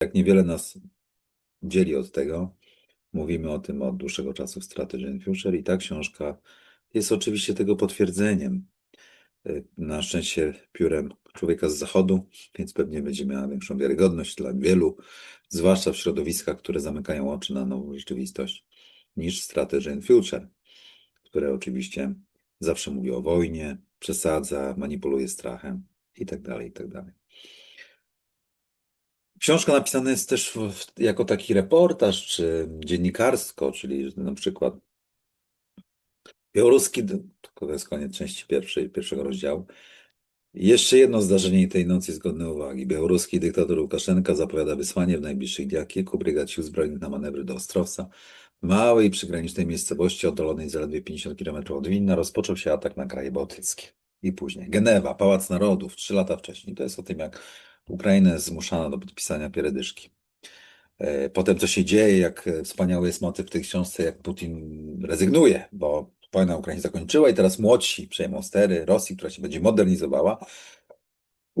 jak niewiele nas dzieli od tego. Mówimy o tym od dłuższego czasu w Strategy and Future i ta książka jest oczywiście tego potwierdzeniem. Y, Na szczęście piórem człowieka z zachodu, więc pewnie będzie miała większą wiarygodność dla wielu, zwłaszcza w środowiskach, które zamykają oczy na nową rzeczywistość, niż Strategy and Future, które oczywiście zawsze mówi o wojnie, przesadza, manipuluje strachem i tak dalej, i tak dalej. Książka napisana jest też w, jako taki reportaż, czy dziennikarsko, czyli na przykład białoruski, to jest koniec części pierwszej, pierwszego rozdziału. Jeszcze jedno zdarzenie tej nocy jest godne uwagi. Białoruski dyktator Łukaszenka zapowiada wysłanie w najbliższych dniach kilku brygad sił zbrojnych na manewry do Ostrowca. Małej przygranicznej miejscowości oddalonej zaledwie 50 km od Wilna rozpoczął się atak na kraje bałtyckie. I później Genewa, Pałac Narodów, trzy lata wcześniej. To jest o tym, jak Ukrainę zmuszano do podpisania pierdyszki. E, Potem co się dzieje, jak e, wspaniały jest motyw w tej książce, jak Putin rezygnuje, bo wojna Ukrainie zakończyła i teraz młodsi przejmą stery Rosji, która się będzie modernizowała.